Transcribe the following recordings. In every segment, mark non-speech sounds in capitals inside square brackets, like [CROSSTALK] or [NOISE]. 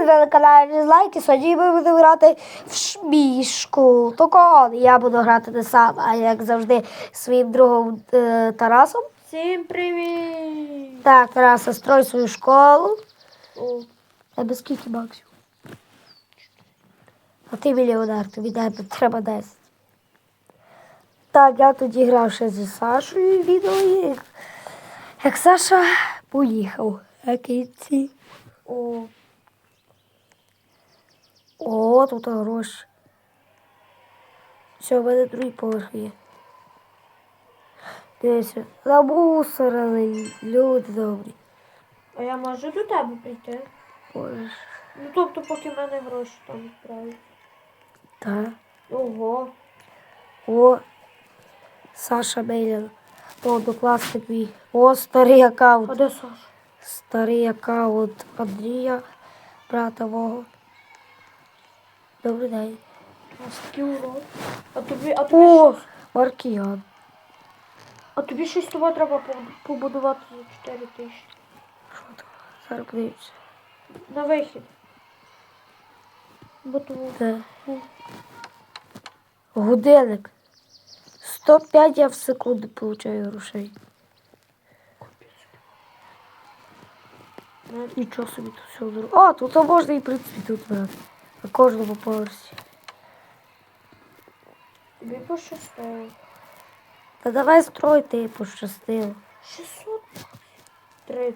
На каналі Злайки. Сьогодні ми будемо грати в шмішку. Тільки я буду грати не сам, а як завжди своїм другом е, Тарасом. Всім привіт! Так, Тараса, строй свою школу. О, Тебе скільки баксів? А ти мільйонер, тобі дай- треба 10. Так, я тоді грав ще зі Сашою відео, як, Саша поїхав. Який ці. о, О, тут гроші. Все, в мене другий поверх є. Дивися, замусорили люди добрі. а я можу до тебе прийти? Боже. Ну тобто, поки в мене гроші там відправлять. Так. Ого. О, Саша Бейлян. О, однокласник мій. О, старий А аккаунт. де Саша? Старий аккаунт Андрія, брата мого. Добрий день. А тобі, а тобі, О, щось, Маркіян. а тобі щось того треба по- побудувати за 4 тисячі. Зараз подивимося. На вихід. Бо тому. Де? Годинник. 105 я в секунду получаю грошей. Нічого собі тут все дорого. А, тут можна і в принципі тут брати. На кожному поверсі. Тобі пощастило. Та давай стройте, пощастило. 600 30.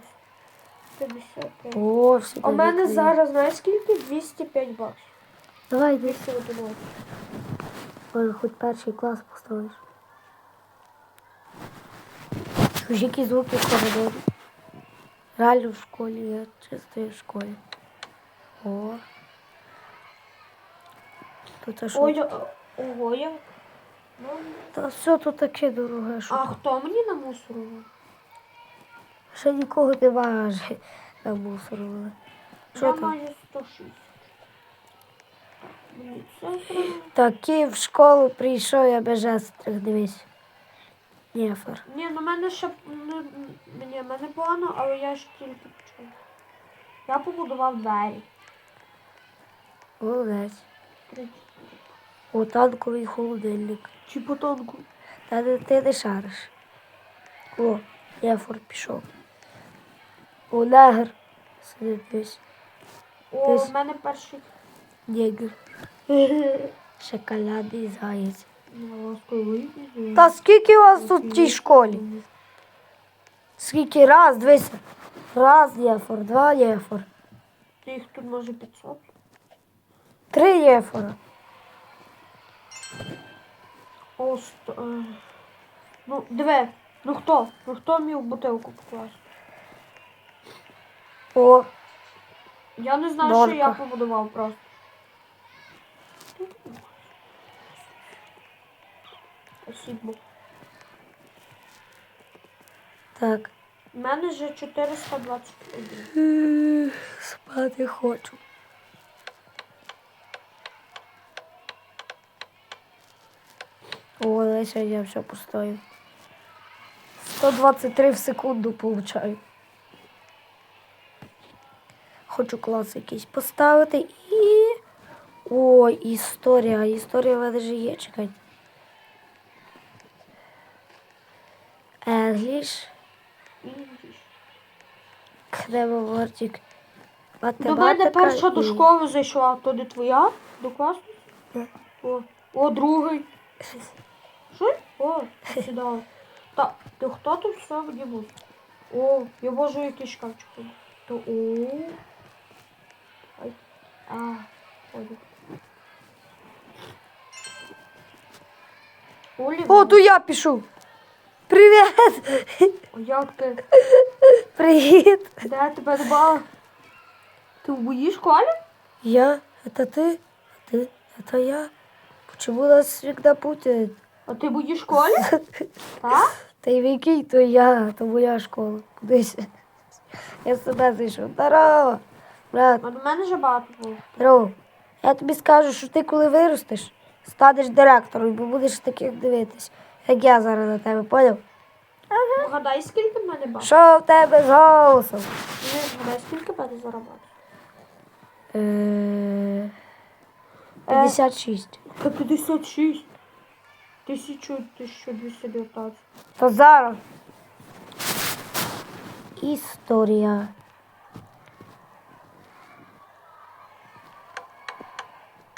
55. О, всі А в мене великі. зараз, знаєш скільки? 205 баксів. Давай йди. 211. Може, хоч перший клас поставиш. Слухай, які звуки коридорі. Реально в школі, я чисто в школі. О. Тут а що? Ой, ого, я. Ну, Та все тут таке дороге, що а хто мені намусорував? ще нікого немає аж намусорували. Що Я там? маю 106. Мені це треба. Такий в школу прийшов, я без жестрих, дивись. Нефер. Ні, ну мене ще ну, в мене погано, але я ж тільки почав. Я побудував двері. Молодець. 30. О, танковий холодильник. Чи по тонку? Та не- ти не шариш. О, Єфор пішов. О, негр. Сидить десь. О, в мене перший. Негр. Шоколадний заєць. Ну. Та скільки у вас тут в тій школі? Скільки? Раз, дивися. Раз Єфор, два Єфор. Їх тут може 500. Три Єфора. О, сто... е. Ну, диви, ну хто? Ну хто міг бутилку покласти? О, Я не знаю, Норка. що я побудував просто. Спасибо. так. У мене вже 421. Спати хочу. О, Леся, я все постою. 123 в секунду получаю. Хочу клас якийсь поставити і. О, історія. Історія в мене вже є, чекай. English. Кремовортик. До мене перша до школи зайшла, то де твоя? До класу? Да. О, о, другий. [LAUGHS] Що? О, сюди. Та, ти хто тут все мені буде? О, я можу якийсь шкафчик. ходити. То о. Ай. А, ходу. Олівер, О, то я пишу. Привіт! а як ти? Привіт! Де тебе нема? Ти в моїй школі? Я? Это ты? А ты? Это я? Почему нас всегда путают? А ти в моїй школі? [LAUGHS] Так? Та й в якій то я, то моя школа. Кудись. Я сюди зайшов. Здорово! Брат, А до мене вже багато було. здорово. Я тобі скажу, що ти коли виростеш, станеш директором, бо будеш таких дивитись, як я зараз на тебе, поняв? Вгадай, скільки в мене баб? Що в тебе з голосом? Не вгадай, скільки в мене заробляти? Е, 56. Та 56. 1000, 1219. То зараз. Історія.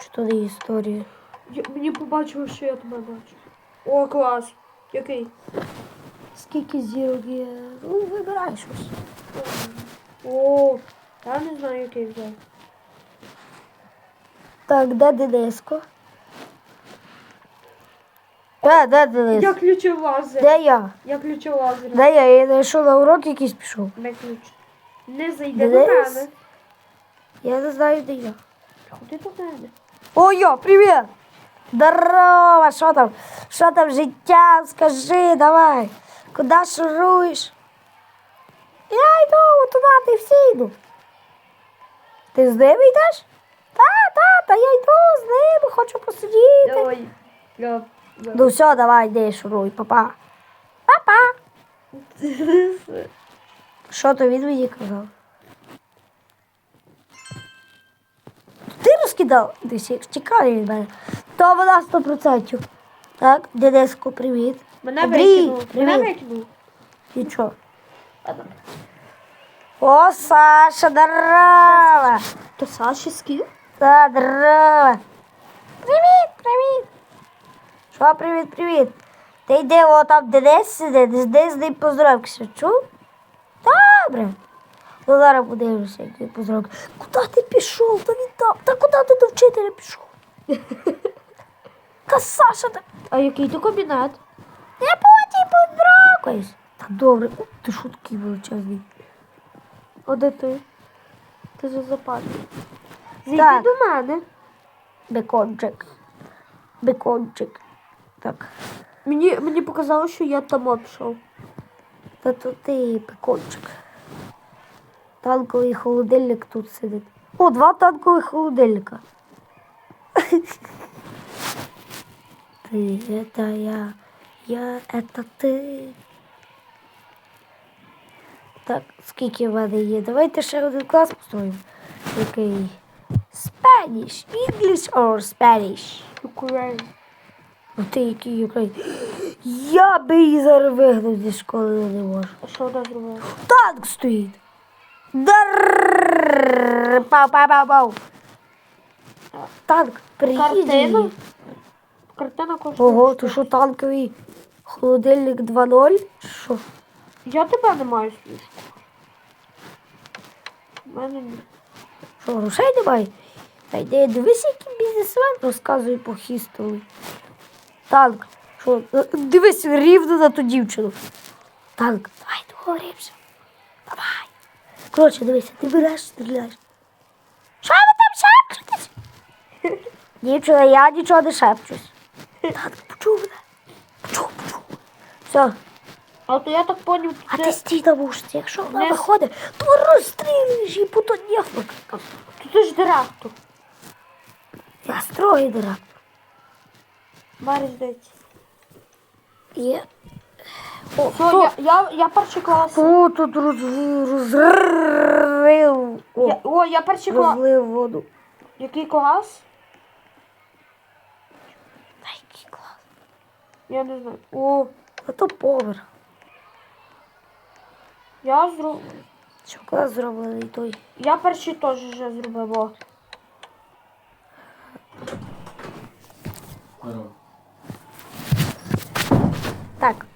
Що то не історія? Я, мені побачило, що я тебе бачу. О, клас. Який? Скільки зірок є? Ну, вибирай щось. О, я не знаю, який взяв. Так, де Дениско? Де, де Денис? Я ключовий лазер. Де я? Я ключовий лазер. Де я? Я знайшов на урок якийсь пішов. Де ключ? Не зайде Денис? до мене. Я не знаю, де я. Ходи до мене. О, йо, привіт! Здорово, що там? Що там життя? Скажи, давай. Куди шуруєш? Я йду туди, де всі йдуть. Ти з ними йдеш? Та, та, та я йду з ними, хочу посидіти. Давай. Ну все, давай, йди, шуруй, папа. Папа. Що то він мені казав? Ти розкидав? Десь як тікає від мене. То вона 100%. Так, Дениско, привіт. Мене Андрій, викинув. Мене привіт. викинув. Нічого. О, Саша, здорово. То Саші скіл? Здорово. Що, привіт, привіт. Ти йди, о, там Денис сидить, йди з ним поздоровкся, чув? Добре. Ну, зараз подивимося, як він поздоровкся. Куди ти пішов? Та він там. Та куди ти до вчителя пішов? Та Саша, та... А який то кабінет? Я потім поздоровкаюсь. Та добре, О, ти шутки величезний. А де ти? Ти за западний. Зійди до мене. Бекончик. Бекончик. Так. Мені, мені показало, що я там пішов. Та то ти бекончик. Танковий холодильник тут сидить. О, два танкових холодильника. [LAUGHS] Ти, это я, я, это ти. Так, скільки в мене є? Давайте ще один клас построїмо. Який? Spanish, English or Spanish? Україна. Ти який український? Я би її зараз вигнав зі школи, не можу. А що вона зробила? Танк стоїть. Дарррррр. Пау, пау, пау, пау. Танк, приїде. Картину? її. Картина коштує. Ого, то що танковий холодильник 2.0? Що? Я тебе не маю слишком. У мене ні. Що, грошей немає? Та йди, дивись, який бізнесмен розказує по хістові. Танк. Що, е, дивись рівно на ту дівчину. Танк, давай договоримося. Давай. Коротше, дивися, ти береш, стріляєш. Що ви там шепчетесь? Дівчина, я нічого не шепчусь. Танк, почув мене. Почув, почув. Все. А то я так поняв, А ти стій на вушці, якщо вона Не- виходить, то розстрілюєш і потім ніхто. Ти ж директор. Я строгий директор. Марі здається. Є. О, Все, я, я, я перший клас. О, тут роз, розрив. О, Я, о, я перший клас. розлив воду. Який клас? Та який клас. Я не знаю. О, А то повер. я зроб... Що клас зроблений той. Я перший теж вже зробив. О. Здорово. Так.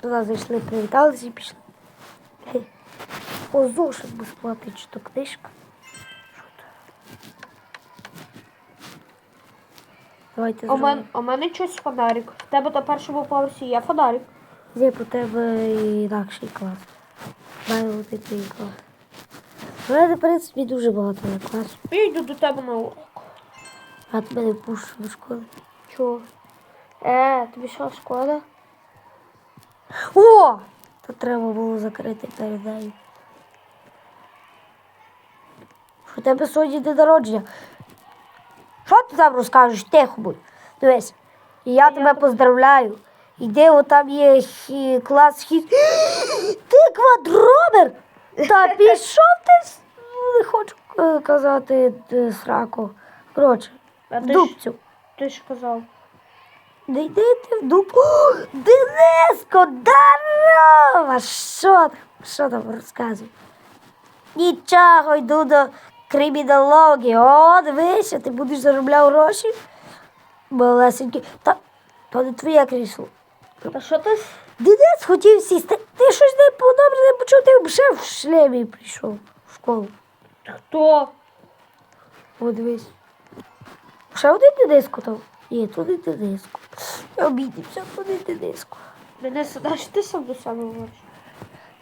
Туди зайшли, привіталися і пішли. О, зошит безплатний, чи то книжка. Давайте У, мен, у мене щось фонарик. В тебе на першому поверсі є фонарик. Є по тебе інакший клас. Дай такий клас. У мене, в принципі, дуже багато є класів. Я йду до тебе на урок. А тебе не пушу до школи. Чого? Е, тобі що, шкода? О! То треба було закрити перед. Що у тебе сьогодні день народження? Що ти там розкажеш? Тихо будь. Дивись. І я тебе поздравляю. Іди, от там є хі- клас хід. [GASPS] Ти квадробер! Та [LAUGHS] пішов ти. Не хочу е, казати е, сраку. Коротше, дубцю. ти ж казав. Не йдете в дуб. О, Дениско, здорово! Що там? Що там розказуй? Нічого, йду до кримінології. О, дивися, ти будеш заробляв гроші. Малесенький. Та, то не твоє крісло. Та що ти? Денис хотів сісти. Ти щось не подобре не почув, ти вже в шлемі прийшов в школу. Хто? О, дивись. Ще один Дениско там. Ні, туди Дениско. Я обідівся, туди Дениско. Денис, а що ти сам до себе говориш?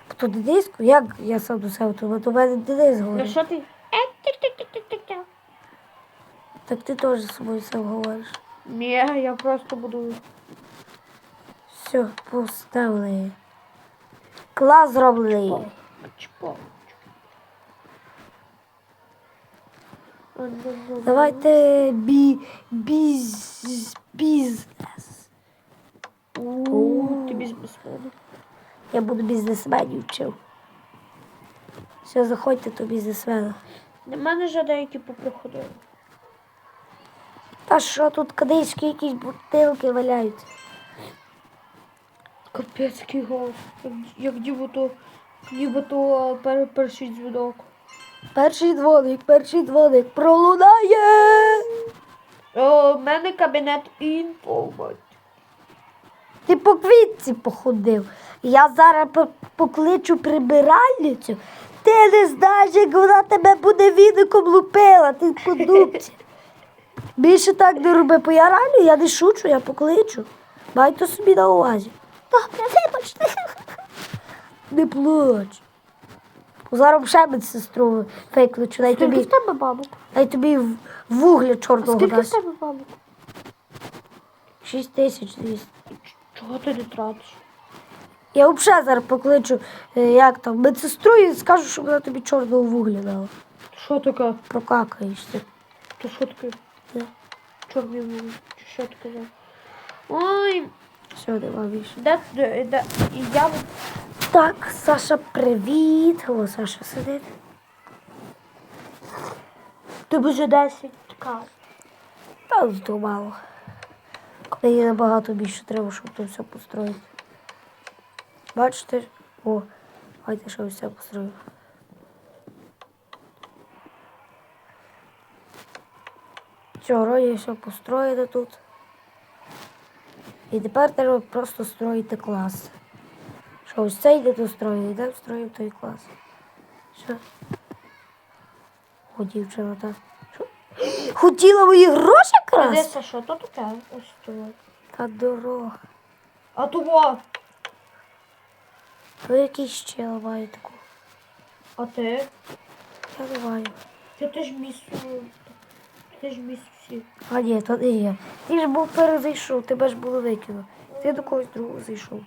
Хто Дениско? Як я сам до себе, то до мене Денис говорить. що ти? Е. Так ти теж з собою сам говориш. Ні, я просто буду. Все, поставили. Клас зроблений. Чпо. Давайте бі, біз, бізнес. Ти бізнесмен. Я буду бізнесменів вчив. Все, заходьте до бізнесмена. Для мене вже деякі поприходили. Та що тут кадички, якісь бутилки валяються. Капець який голос. Як, як ніби то, ніби то перший дзвінок. Перший дзвоник, перший дзвоник пролунає. О, в мене кабінет інформат. Ти по квітці походив. Я зараз по- покличу прибиральницю. Ти не знаєш, як вона тебе буде віником лупила, ти по дубці. [LAUGHS] Більше так не роби, бо я реально, я не шучу, я покличу. Майте собі на увазі. Добре, вибачте. Не плач. Зараз ще медсестру викличу, дай Скільки тобі, в тебе бабок? дай тобі в- вугля чорного Скільки в дасть. тебе бабок? Шість тисяч двісті. Чого ти не тратиш? Я взагалі зараз покличу, е, як там, медсестру і скажу, щоб вона тобі чорного вугля дала. Що таке? Прокакаєшся. То що таке? Да. Чорний вугіль. Чи що ти казав? Ой, Все, нема більше. де, де, де, і я Так, Саша, привіт. О, Саша сидить. Тобі вже 10 така. Та то мало. Є набагато більше треба, щоб то все построїти. Бачите? О, давайте ще все построю. Вчора є все построєно тут. І тепер треба просто строїти клас. Що ось цей йде то строїть, йде строїв той клас. Що? О, дівчина так. Що? [GASPS] Хотіла мої гроші красти? Дивися, що то таке? Ось то. Та дорога. А того. Ви якийсь ще має таку. А ти? Я маю. Ти теж міс. Ти ж міс всі. А ні, то не я. Ти ж був перезайшов, тебе ж було викинув. Ти до когось другого зайшов.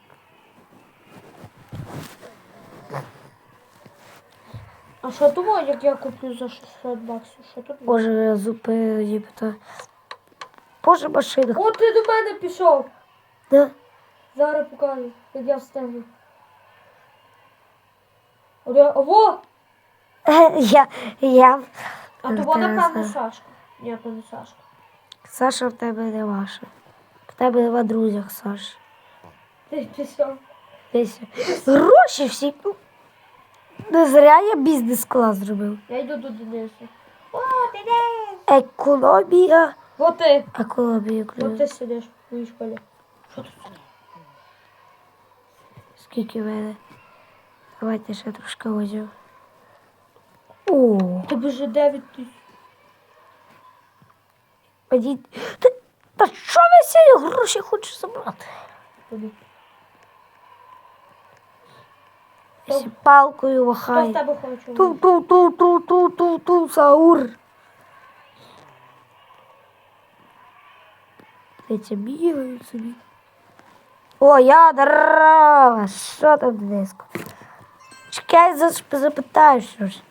А що того, як я куплю за 600 баксів? Що тут? Боже, зупи, ніби Боже, машина. О, ти до мене пішов. Да? Зараз покажу, як я встигну. Оде- Ого! [LAUGHS] Я, я. А Зараз, напевно, зараз. Сашка. Ні, то не Сашка. Саша в тебе не ваша. В тебе нема друзях, Саш. Ти пішов. Десь. Гроші всі. Ну, Не зря я бізнес-клас зробив. Я йду до Дениса. О, Денис! Економія. О, ти! Економія клює. ти сидиш в моїй школі. Що тут? Скільки в мене? Давайте ще трошки возьму. О, Тебе вже 9 тисяч. Та, та що ви всі гроші хочеш забрати? Тобі. Палкою Хто вахає. тебе хоче? Ту ту ту ту ту ту ту саур. Птиця бігають собі. О, я здорова. Що там диско? Чекай, запитаю що ж.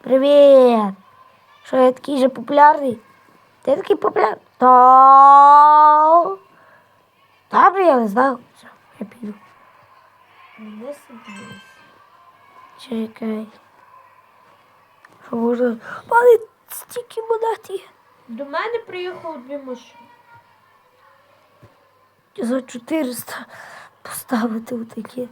Привіт. Що я такий же популярний? Ти такий популярний? Та. Добре, я не знав. Все, я піду. Чекай. Що можна. Але стільки монет є. До мене приїхало дві машини. За 400 поставити отакі.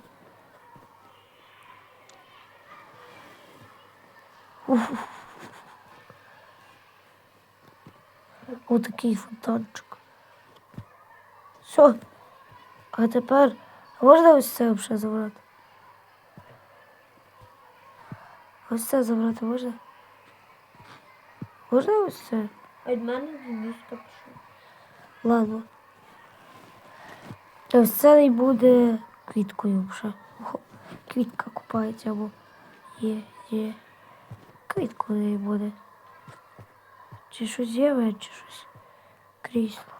Отакий фонтанчик. Все. А тепер можна ось це вже забрати? Ось це забрати можна? Можна ось це? Від мене Дениска пішов. Ладно. Ось це і буде квіткою вже. Квітка купається або є, є. Квіткою буде. Чи щось є, чи щось крісло.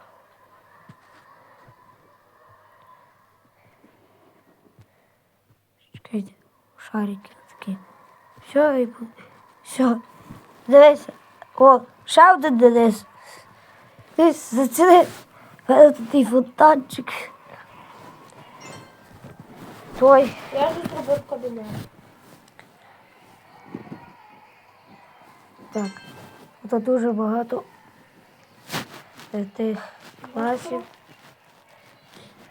Шарики такі. Все, і. Все. Дивися. О, ще один Денис. Десь. Мене тут фонтанчик. Той. Я вже зробив кабінет. Так. Тут дуже багато тих класів.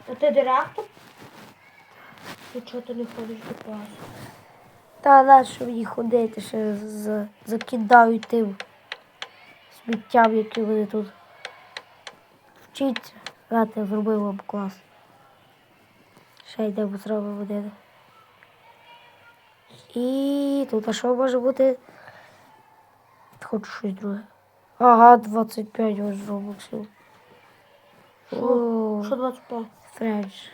А ти директор? Ти чого ти не ходиш до класу? Та на що мені ходити ще з, закидають тим сміттям, які вони тут вчаться. Рад, я зробив вам клас. Ще йдемо зробимо один. І тут а що може бути? Хочу щось друге. Ага, 25 ось. Що? Що 25? Френч.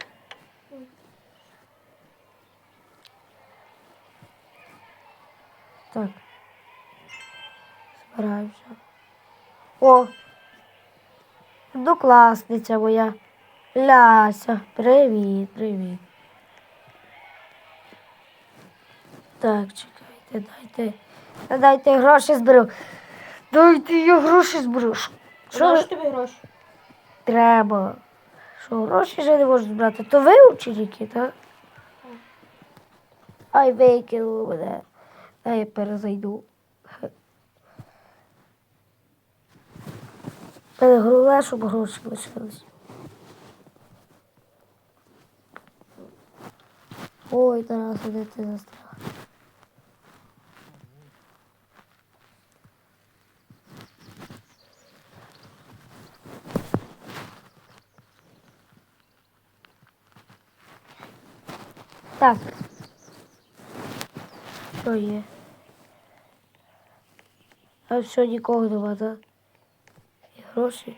Так. Збираємося. О! Однокласниця моя. Ляся. Привіт, привіт. Так, чекайте, дайте. Дайте гроші зберу. Дайте я гроші зберу. Що- ж тобі гроші? треба? Що гроші вже не можу збирати? То ви ученики, так? Ай, викинули мене. Я перезайду. Головне, щоб гроші лишились. Ой, Тарас, де ти застряг? Так. Що є? А все, нікого нема, так? І гроші.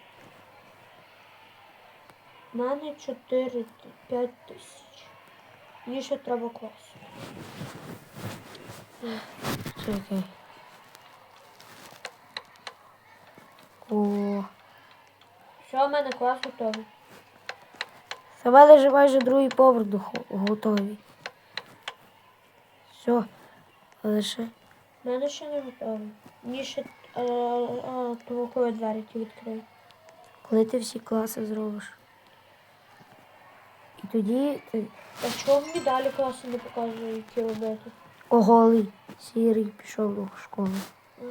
У мене 4 5 тисяч. Мені ще треба клас. Чекай. О, Все, у мене клас готовий. за мене вже майже другий поверх готовий. Все, лише. У мене ще не готовий. Мені ще е, е, двері ті відкрию. Коли ти всі класи зробиш. І тоді ти А чого мені далі класи не показує, які робити? оголий, сірий пішов до школи. А,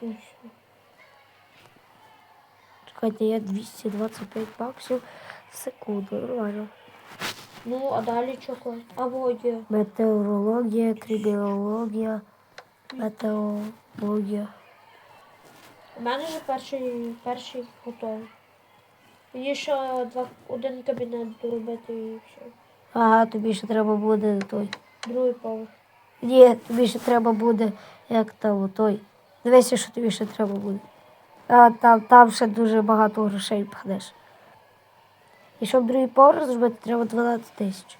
боже. Чекайте, я 225 баксів в секунду, нормально. Ну, а далі що клас? А. Метеорологія, кримінологія, метеорологія. У мене вже перший, перший готовий. Мені ще два, один кабінет доробити і все. Ага, тобі ще треба буде той. Другий поверх. Ні, тобі ще треба буде, як там той. Дивися, що тобі ще треба буде. А там, там ще дуже багато грошей пхнеш. І щоб другий поверх зробити, треба 12 тисяч.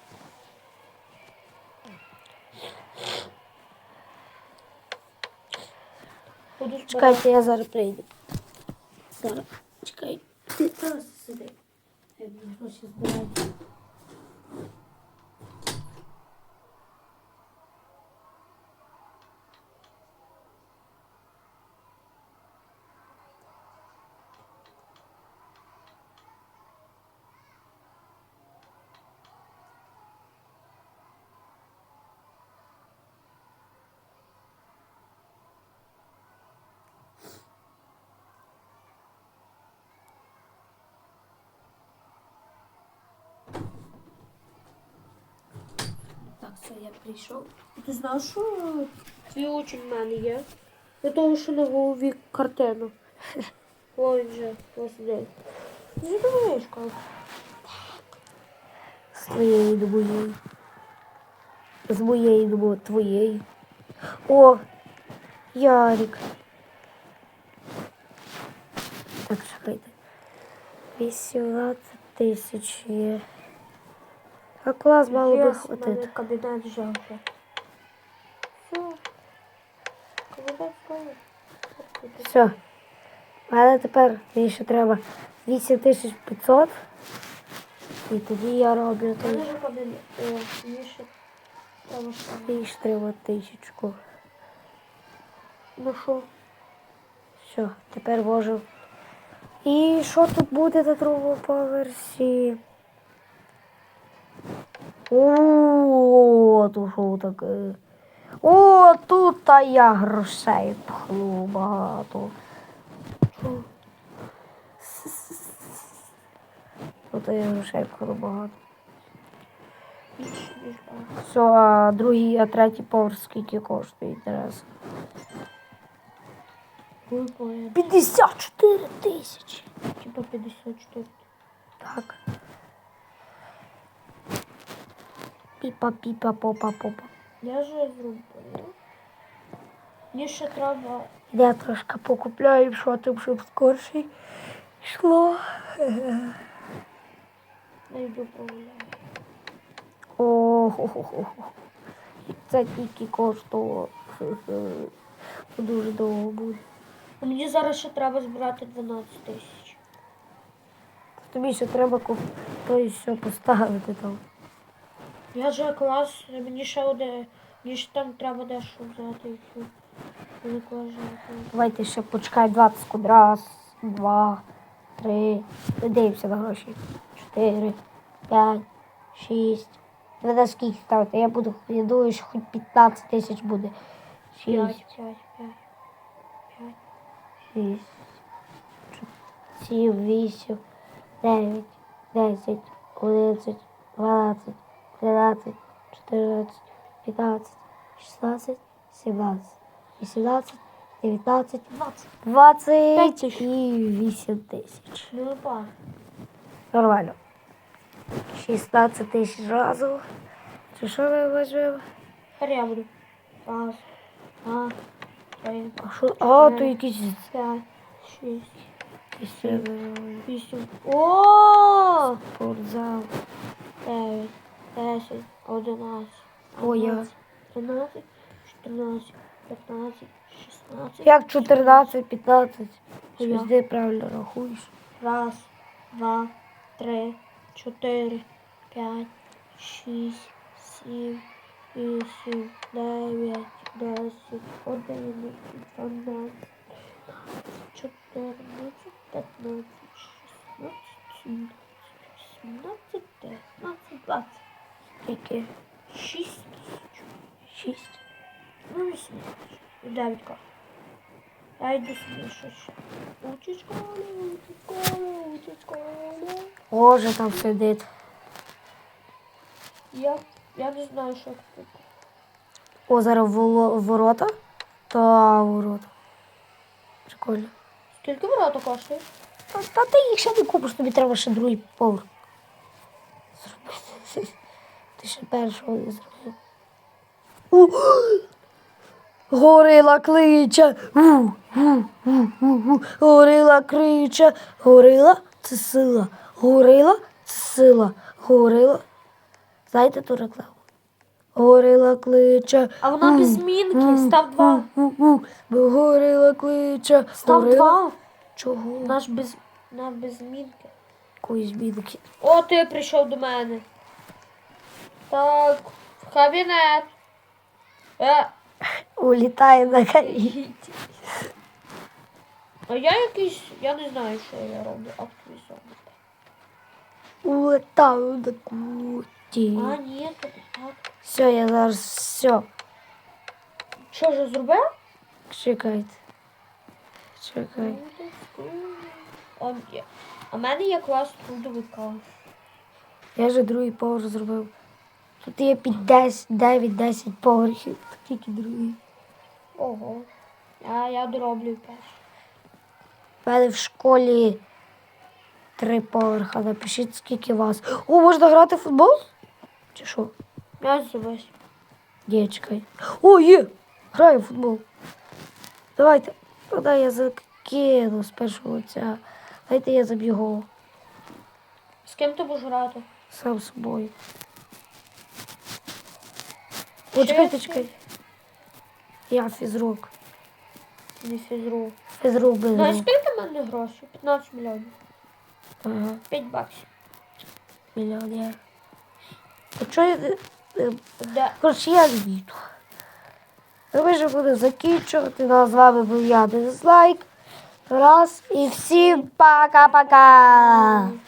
Чекайте, я зараз прийду. Зараз. Чекай. Ти зараз сиди. Я мені гроші Все, я прийшов. Ти знаєш, що твій учень в мене є? Для того, що на голові картина. [LAUGHS] Ой, вже, ось де. Не думаєш, як? З твоєї до моєї. З моєї до твоєї. О, Ярик. Так, чекайте. 18 тисяч є. А клас мало би хватити. кабінет вже. Все. Кабінет скоро. Все. Мене тепер мені ще треба 8500. І тоді я роблю той. що. Мені ще треба тисячку. Ну що? Все, тепер можу. І що тут буде на другому поверсі? О, тут що таке? О, тут та я грошей пхну багато. Тут я грошей пхну багато. Все, а другий, а третій поверх скільки коштує інтересно? Ой, поет. 54 тисячі. Типа 54. Так. Піпа, піпа, попа, попа. Я вже зробила. Мені ще треба. Я трошки покупляю, що там, щоб скорше йшло. Найду прогуляю. О, хо хо хо Це тільки коштувало. Дуже довго буде. А мені зараз ще треба збирати 12 тисяч. Тобі ще треба куп... то і все поставити там. Я вже клас, мені ще. Мені ще там треба дещо взяти. Давайте ще почекай 20 секунд. Раз, два, три. Дивимося на гроші. Чотири, п'ять, шість. На скільки ставите? Я буду, я думаю, що хоч 15 тисяч буде. Шість. 5, 5, 5. 5. шість, сім, вісім, дев'ять, десять, одинадцять, дванадцять, тринадцять, чотирнадцять, п'ятнадцять, шістнадцять, сімнадцять, вісімнадцять, дев'ятнадцять, Двадцять. двадцять П'ять тисяч. і вісім тисяч. Ну. Нормально. 16 тисяч разом. Чи що ми візьмемо? Тепер. Раз, два, три, А, що? а то якісь п'ять, шість, е, вісім. О! спортзал. 9, 10, 11, О, я. 12, 13, 14, 15, 16. Як 14, 15? А я? Щось де правильно рахуєш? Раз, два, три, чотири, п'ять, шість, сім, вісім, дев'ять, десять, одинадцять, дванадцять, чотирнадцять, п'ятнадцять, шістнадцять, сімнадцять, сімнадцять, дев'ятнадцять, двадцять. Скільки? Шість тисяч. 6. Ну, вісім тисяч. І дев'ять. Я йду собі щось. Учить школі, учить школі, учить школі. Боже, там сидить. Я, я не знаю, що купити. О, зараз воло- ворота. Та ворота. Прикольно. Скільки ворота коштує? Та, та ти їх ще не купиш, тобі треба ще другий поверх. Ти ще першого не зробив. У! Горила кличе. У, у, у, у, у. Горила криче. Горила це сила. Горила це сила. Горила. Знаєте ту рекламу? Горила кличе. А вона без змінки. Став два. Бо горила кличе. Став Горила. два. Чого? Наш без, на без змінки. Якої змінки? О, ти прийшов до мене. Так, в кабінет. Е, Улітає на каїті. а я якийсь, я не знаю, що я роблю. Активізовано. Улетав на куті. А, ні, то не так. Все, я зараз все. Що вже зробив? Чекайте. Чекай. А, є- а в мене є клас трудовика. Я вже другий поверх зробив. Тут є під 10, 9-10 поверхів, тільки другий. Ого. А я дороблю перший. У мене в школі три поверха. Напишіть, скільки вас. О, можна грати в футбол? Чи що? Я завис. Є, чекай. О, є! Граю в футбол. Давайте. Куди я закину з першого лиця. Дайте я заб'ю гол З ким ти будеш грати? сам собою. О, чекайте, чекайте. Я фізрук. Не фізру. Фізрук без Знаєш, рук. скільки в мене грошей? 15 мільйонів. Ага, 5 баксів. мільйонер. А чого я... е, е, Де? Коротше, я звіту. Ми вже будемо закінчувати. Ну, а з вами був я, Дизлайк. Раз. І всім пока-пока.